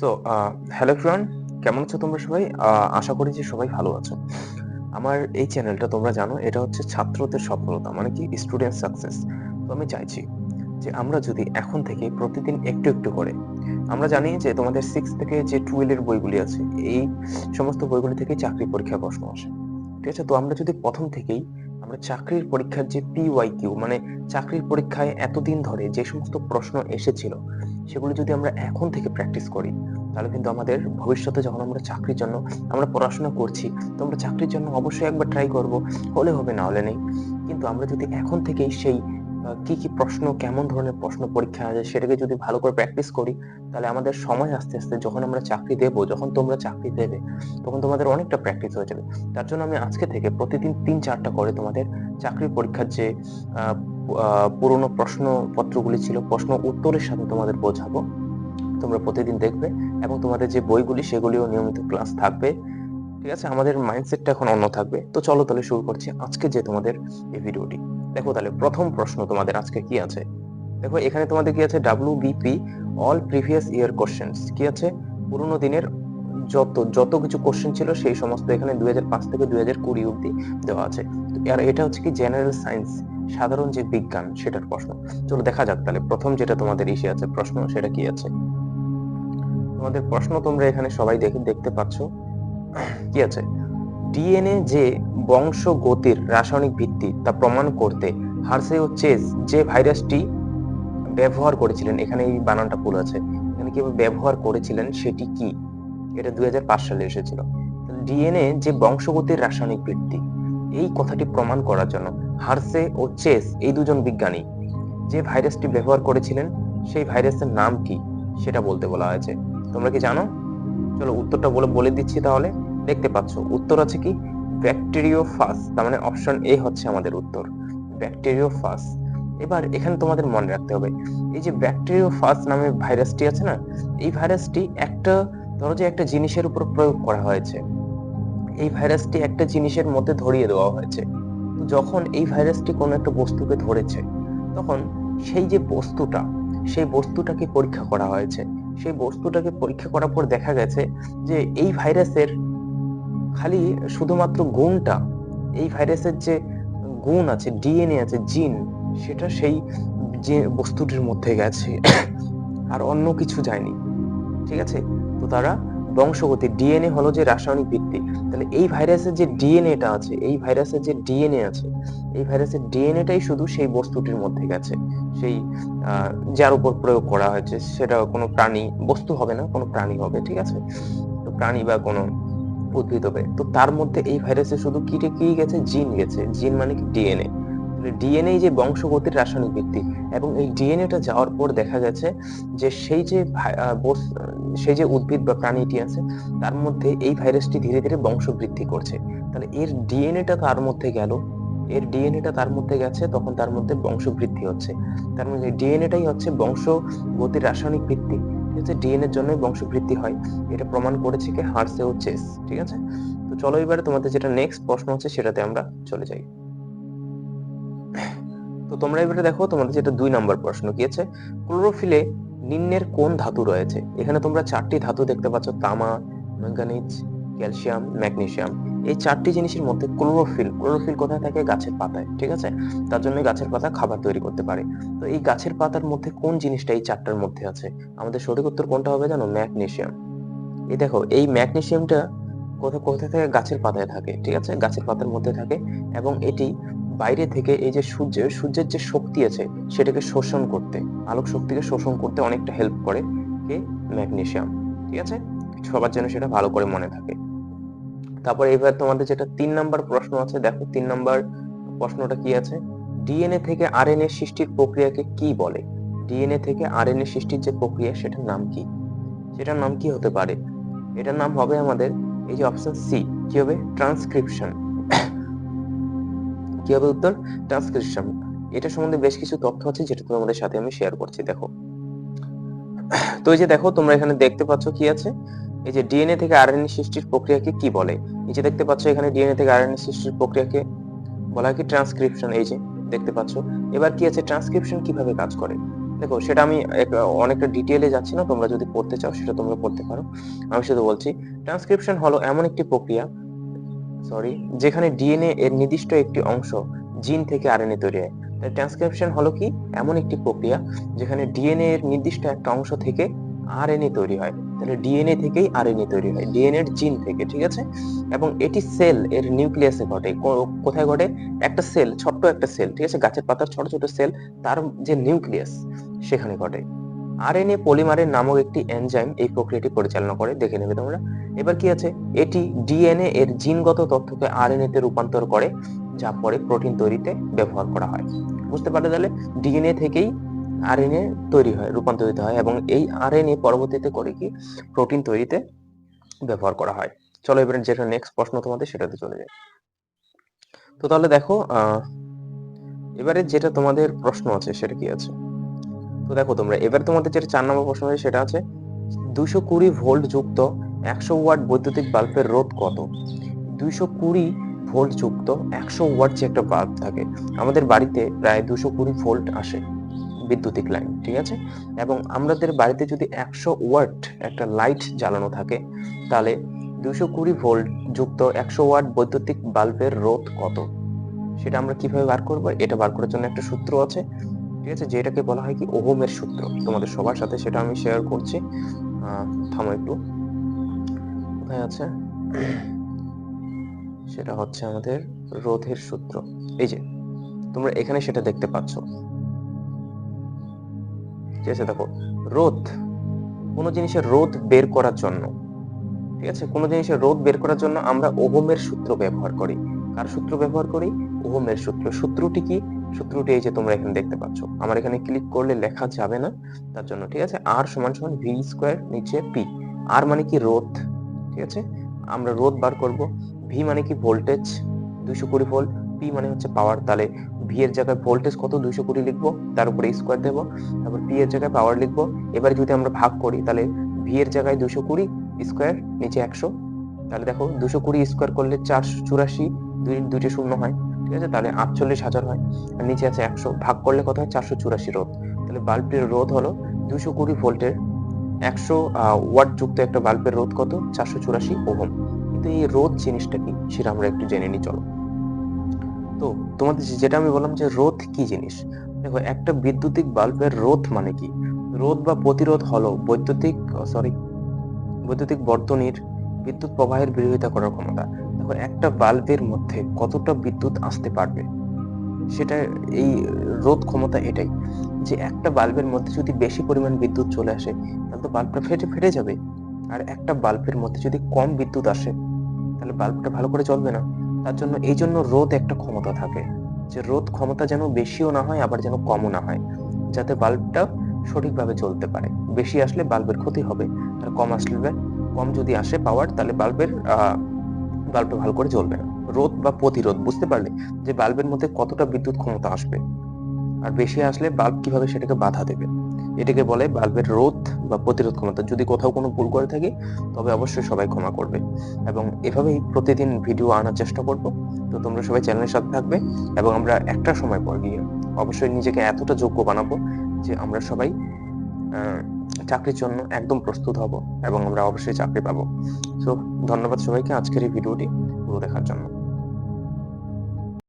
So hello friend কেমন আছো তোমরা সবাই? আশা করি যে সবাই ভালো আছো। আমার এই চ্যানেলটা তোমরা জানো, এটা হচ্ছে ছাত্রদের সফলতা মানে কি স্টুডেন্ট সাকসেস তো আমি চাইছি যে আমরা যদি এখন থেকে প্রতিদিন একটু একটু করে, আমরা জানি যে তোমাদের সিক্স থেকে যে টুয়েলভের বইগুলি আছে, এই সমস্ত বইগুলি থেকে চাকরি পরীক্ষা প্রশ্ন আসে। ঠিক আছে? তো আমরা যদি প্রথম থেকেই আমরা চাকরির পরীক্ষার যে পি ওয়াই কিউ মানে চাকরির পরীক্ষায় এতদিন ধরে যে সমস্ত প্রশ্ন এসেছিল সেগুলো যদি আমরা এখন থেকে প্র্যাকটিস করি, তাহলে কিন্তু আমাদের ভবিষ্যতে যখন আমরা চাকরির জন্য, আমরা পড়াশোনা করছি, তো আমরা চাকরির জন্য অবশ্যই একবার ট্রাই করব, হলে হবে না হলে নেই। কিন্তু আমরা যদি এখন থেকেই সেই কি কি প্রশ্ন, কেমন ধরনের প্রশ্ন পরীক্ষা আছে সেটাকে যদি ভালো করে প্র্যাকটিস করি, তাহলে আমাদের সময় আস্তে আস্তে যখন আমরা চাকরি দেবো, যখন তোমরা চাকরি দেবে, তখন তোমাদের অনেকটা প্র্যাকটিস হয়ে যাবে। তার জন্য আমি আজকে থেকে প্রতিদিন তিন চারটা করে তোমাদের চাকরির পরীক্ষার যে পুরনো প্রশ্নপত্রগুলি ছিল, প্রশ্ন উত্তরের সাথে তোমাদের বোঝাবো। তোমরা প্রতিদিন দেখবে এবং তোমাদের যে বইগুলি, সেগুলিও নিয়মিত ক্লাস থাকবে। ঠিক আছে? আমাদের মাইন্ডসেটটা এখন অন্য থাকবে। তো চলো তাহলে শুরু করছি আজকে যে তোমাদের এই ভিডিওটি। দেখো তাহলে প্রথম প্রশ্ন তোমাদের আজকে কি আছে? দেখো, এখানে তোমাদের কি আছে? W BP all previous year questions কি আছে? পুরোনো দিনের যত যত কিছু কোশ্চেন ছিল সেই সমস্ত এখানে দু হাজার পাঁচ থেকে দুই হাজার কুড়ি অব্দি দেওয়া আছে। আর এটা হচ্ছে কি জেনারেল সায়েন্স সাধারণ যে বিজ্ঞান সেটার প্রশ্ন। চলো দেখা যাক তাহলে প্রথম যেটা তোমাদের ইসে আছে প্রশ্ন সেটা কি আছে। তোমাদের প্রশ্ন তোমরা এখানে সবাই দেখে, দেখতে পাচ্ছ। কি আছে? ডিএনএ যে বংশগতির রাসায়নিক ভিত্তি তা প্রমাণ করতে হার্সে ও চেস যে ভাইরাসটি ব্যবহার করেছিলেন, এখানে এই বানানটা ভুল আছে। এখানে কি ব্যবহার করেছিলেন সেটি কি? এটা দুই সালে এসেছিল। ডিএনএ যে বংশগতির রাসায়নিক ভিত্তি এই কথাটি প্রমাণ করার জন্য হার্সে ও চেস এই দুজন বিজ্ঞানী যে ভাইরাসটি ব্যবহার করেছিলেন, সেই ভাইরাসের নাম কি সেটা বলতে বলা হয়েছে। তোমরা কি জানো? চলো উত্তরটা বলে বলে দিচ্ছি তাহলে। দেখতে পাচ্ছ, উত্তর আছে কি? ব্যাকটেরিওফাস, তার মানে অপশন এ হচ্ছে আমাদের উত্তর। ব্যাকটেরিওফাস। এবার এখানে তোমাদের মনে রাখতে হবে, এই যে ব্যাকটেরিওফাস নামে ভাইরাসটি আছে না, এই ভাইরাসটি একটা ধরো যে একটা জিনিসের উপর প্রয়োগ করা হয়েছে। এই ভাইরাসটি একটা জিনিসের মধ্যে ধরিয়ে দেওয়া হয়েছে। যখন এই ভাইরাসটি কোনো একটা বস্তুকে ধরেছে, তখন সেই যে বস্তুটা, সেই বস্তুটাকে পরীক্ষা করা হয়েছে। সেই বস্তুটাকে পরীক্ষা করার পর দেখা গেছে যে এই ভাইরাসের খালি শুধুমাত্র গুণটা, এই ভাইরাসের যে গুণ আছে, ডিএনএ আছে, জিন, সেটা সেই যে বস্তুটির মধ্যে গেছে। আর অন্য কিছু যায়নি। ঠিক আছে? তো তারা বংশগতি ডিএনএ হলো যে রাসায়নিক ভিত্তি। তাহলে এই ভাইরাসের যে ডিএনএটা আছে, এই ভাইরাসের যে ডিএনএ আছে, এই ভাইরাসের ডিএনএটাই শুধু সেই বস্তুটির মধ্যে গেছে। সেই যার উপর প্রয়োগ করা হয়েছে, সেটা কোনো প্রাণী, বস্তু হবে না, কোনো প্রাণী হবে, ঠিক আছে? তো প্রাণী বা কোনো উদ্ভিদ হবে। তো তার মধ্যে এই ভাইরাসে শুধু কিটে কি গেছে? জিন গেছে। জিন মানে কি ডিএনএ ডিএনএ যে বংশগতির রাসায়নিক ভিত্তি এবং এই ডিএনএটা যাওয়ার পর দেখা গেছে যে সেই যে সেই যে উদ্ভিদ বা প্রাণীটি আছে, তার মধ্যে এই ভাইরাসটি ধীরে ধীরে বংশবৃদ্ধি করছে। তাহলে এর ডিএনএটা তার মধ্যে গেল। এর ডিএনএটা তার মধ্যে গেছে, তখন তার মধ্যে বংশবৃদ্ধি হচ্ছে। তার মধ্যে ডিএনএটাই হচ্ছে বংশগতির রাসায়নিক ভিত্তি। ঠিক আছে? ডিএনএর জন্যই বংশবৃদ্ধি হয়। এটা প্রমাণ করেছে কি হার্সে চেস। ঠিক আছে? তো চলো এবারে তোমাদের যেটা নেক্সট প্রশ্ন হচ্ছে সেটাতে আমরা চলে যাই। তো তোমরা এবারে দেখো, তোমাদের যেটা দুই নম্বর প্রশ্ন কি আছে? ক্লোরোফিলে নিম্নের কোন ধাতু রয়েছে? এখানে তোমরা চারটি ধাতু দেখতে পাচ্ছ, তামা ম্যাঙ্গানিজ ক্যালসিয়াম, ম্যাগনেসিয়াম। এই চারটি জিনিসের মধ্যে ক্লোরোফিল ক্লোরোফিল কোথায় থাকে? গাছের পাতায়, ঠিক আছে? তার জন্য গাছের পাতা খাবার তৈরি করতে পারে। তো এই গাছের পাতার মধ্যে কোন জিনিসটা এই চারটার মধ্যে আছে? আমাদের সঠিক উত্তর কোনটা হবে জানো? ম্যাগনেসিয়াম। এই দেখো, এই ম্যাগনেসিয়ামটা কোথা কোথা থেকে? গাছের পাতায় থাকে, ঠিক আছে? গাছের পাতার মধ্যে থাকে এবং এটি বাইরে থেকে এই যে সূর্যের সূর্যের যে শক্তি আছে, সেটাকে শোষণ করতে, আলোক শক্তিকে শোষণ করতে অনেকটা হেল্প করে কে? ম্যাগনেশিয়াম ঠিক আছে? সবার জন্য সেটা ভালো করে মনে থাকে। তারপর এবার তোমাদের যেটা তিন নাম্বার প্রশ্ন আছে, দেখো তিন নাম্বার প্রশ্নটা কি আছে? ডিএনএ থেকে আরএনএ সৃষ্টির প্রক্রিয়াকে কি বলে? ডিএনএ থেকে আরএনএ সৃষ্টির যে প্রক্রিয়া, সেটার নাম কি? সেটার নাম কি হতে পারে? এটার নাম হবে আমাদের এই যে অপশন সি কি হবে? ট্রান্সক্রিপশন কি হবে উত্তর ট্রান্সক্রিপশন এটা সম্বন্ধে বেশ কিছু তথ্য আছে যেটা তোমাদের সাথে আমি শেয়ার করছি, দেখো। তো এই যে দেখো, তোমরা এখানে দেখতে পাচ্ছ কি আছে? এই যে ডিএনএ থেকে আরএনএ সৃষ্টির প্রক্রিয়াকে কি বলে? নিচে দেখতে পাচ্ছ এখানে ডিএনএ থেকে আরএনএ সৃষ্টির প্রক্রিয়াকে বলা হয় কি? ট্রান্সক্রিপশন, এই যে দেখতে পাচ্ছ। এবার কি আছে? ট্রান্সক্রিপশন কীভাবে কাজ করে? দেখো, সেটা আমি অনেকটা ডিটেলে যাচ্ছি না, তোমরা যদি পড়তে চাও সেটা তোমরা পড়তে পারো। আমি শুধু বলছি, ট্রান্সক্রিপশন হলো এমন একটি প্রক্রিয়া সরি যেখানে ডিএনএ এর নির্দিষ্ট একটি অংশ জিন থেকে আরএনএ তৈরি হয়। তাই ট্রান্সক্রিপশন হলো কি? এমন একটি প্রক্রিয়া যেখানে ডিএনএ এর নির্দিষ্ট একটা অংশ থেকে আরএনএ তৈরি হয়। তাহলে ডিএনএ থেকেই আরএনএ তৈরি হয় ডিএনএ এর জিন থেকে, ঠিক আছে? এবং এটি সেল এর নিউক্লিয়াসে ঘটে। কোথায় ঘটে? একটা সেল, ছোট্ট একটা সেল, ঠিক আছে? গাছের পাতার ছোট ছোট সেল, তার যে নিউক্লিয়াস, সেখানে ঘটে। আরএনএ পলিমারের নামক একটি এনজাইম এই প্রক্রিয়াটি পরিচালনা করে। দেখে নেবে তোমরা। এবার কি আছে? এটি ডিএনএ এর জিনগত তথ্যকে আরএনএ তে রূপান্তর করে, যা পরে প্রোটিন তৈরিতে ব্যবহার করা হয়। বুঝতে পারলে তাহলে? ডিএনএ থেকেই আরএনএ তৈরি হয়, রূপান্তরিত হয় এবং এই আরএনএ পরবর্তীতে করে কি? প্রোটিন তৈরিতে ব্যবহার করা হয়। চলো এবারে যেটা নেক্সট প্রশ্ন তোমাদের, সেটাতে চলে যাই। তো তাহলে দেখো এবারে যেটা তোমাদের প্রশ্ন আছে, সেটা কি আছে? তো দেখো তোমরা, এবার তোমাদের যেটা চার নম্বর প্রশ্ন আছে, সেটা আছে, দুশো কুড়ি ভোল্ট যুক্ত একশো ওয়াট বৈদ্যুতিক বাল্বের রোধ কত? দুইশো কুড়ি ভোল্ট যুক্ত একশো ওয়াট যে একটা বাল্ব থাকে, আমাদের বাড়িতে প্রায় দুশো কুড়ি ভোল্ট আসে বিদ্যুতিক লাইন, ঠিক আছে? এবং আমাদের বাড়িতে যদি একশো ওয়াট একটা লাইট জ্বালানো থাকে, তাহলে দুশো কুড়ি ভোল্ট যুক্ত একশো ওয়াট বৈদ্যুতিক বাল্বের রোধ কত? সেটা আমরা কীভাবে বার করব? এটা বার করার জন্য একটা সূত্র আছে ঠিক আছে? যেটাকে বলা হয় কি ওহমের সূত্র। তোমাদের সবার সাথে সেটা আমি শেয়ার করছি। থামো একটু। কোথায় আছে? সেটা হচ্ছে আমাদের রোধের সূত্র। এই যে, তোমরা এখানে সেটা দেখতে পাচ্ছ। ঠিক আছে? দেখো, রোধ, কোনো জিনিসের রোধ বের করার জন্য, ঠিক আছে? কোনো জিনিসের রোধ বের করার জন্য আমরা ওহমের সূত্র ব্যবহার করি। কার সূত্র ব্যবহার করি? ওহমের সূত্র। সূত্রটি কি? সূত্রটি এই যে তোমরা এখানে দেখতে পাচ্ছ। আমার এখানে ক্লিক করলে লেখা যাবে না, তার জন্য ঠিক আছে আর সমান সমান ভি স্কোয়ার নিচে পি আর মানে কি রোধ, ঠিক আছে? আমরা রোধ বার করব ভি মানে কি ভোল্টেজ দুইশো কুড়ি ভোল্ট পি মানে হচ্ছে পাওয়ার তাহলে ভি এর জায়গায় ভোল্টেজ কত? দুইশো কুড়ি লিখব, তার উপরে স্কোয়ার দেবো, তারপর পি এর জায়গায় পাওয়ার লিখব। এবার যদি আমরা ভাগ করি, তাহলে ভি এর জায়গায় দুশো কুড়ি স্কোয়ার নিচে একশো। তাহলে দেখো দুশো কুড়ি স্কোয়ার করলে চারশো চুরাশি, দুই, দুইটি শূন্য হয়। ঠিক আছে? তাহলে আটচল্লিশ হাজার হয়। আর নিচে আছে একশো। ভাগ করলে কত হয়? চারশো চুরাশি রোধ। তাহলে বাল্বটির রোধ হলো দুশো কুড়ি ভোল্টের একশো ওয়াট যুক্ত একটা বাল্বের রোধ কত? চারশো চুরাশি ওহম। কিন্তু এই রোধ জিনিসটা কি? সেটা আমরা একটু জেনে নিই, চলো। তো তোমাদের যেটা আমি বললাম যে, রোধ কি জিনিস? দেখো, একটা বৈদ্যুতিক বাল্বের রোধ মানে কি? রোধ বা প্রতিরোধ হলো বৈদ্যুতিক সরি বৈদ্যুতিক বর্তনীর বিদ্যুৎ প্রবাহের বিরোধিতা করার ক্ষমতা। একটা বাল্বের মধ্যে কতটা বিদ্যুৎ আসতে পারবে? সেটা, এই রোধ ক্ষমতা এটাই, যে একটা বাল্বের মধ্যে যদি বেশি পরিমাণ বিদ্যুৎ চলে আসে, তাহলে তো বাল্বটা ফেটে ফেটে যাবে। আর একটা বাল্বের মধ্যে যদি কম বিদ্যুৎ আসে, তাহলে বাল্বটা ভালো করে চলবে না। তার জন্য, এই জন্য রোধ একটা ক্ষমতা থাকে, যে রোধ ক্ষমতা যেন বেশিও না হয়, আবার যেন কমও না হয়, যাতে বাল্বটা সঠিকভাবে চলতে পারে। বেশি আসলে বাল্বের ক্ষতি হবে, আর কম আসলে, কম যদি আসে পাওয়ার, তাহলে বাল্বের বাল্বটা ভালো করে জ্বলবে না। রোধ বা প্রতিরোধ, বুঝতে পারলে? যে বাল্বের মধ্যে কতটা বিদ্যুৎ ক্ষমতা আসবে। আর বেশি আসলে বাল্ব কীভাবে সেটাকে বাধা দেবে? এটাকে বলে বাল্বের রোধ বা প্রতিরোধ ক্ষমতা। যদি কোথাও কোনো ভুল করে থাকি, তবে অবশ্যই সবাই ক্ষমা করবে। এবং এভাবেই প্রতিদিন ভিডিও আনার চেষ্টা করব। তো তোমরা সবাই চ্যানেলের সাথে থাকবে এবং আমরা একটা সময় পর গিয়ে অবশ্যই নিজেকে এতটা যোগ্য বানাবো যে আমরা সবাই চাকরির জন্য একদম প্রস্তুত হব এবং আমরা অবশ্যই চাকরি পাবো। তো ধন্যবাদ সবাইকে আজকের এই ভিডিওটি। পুরো দেখার জন্য।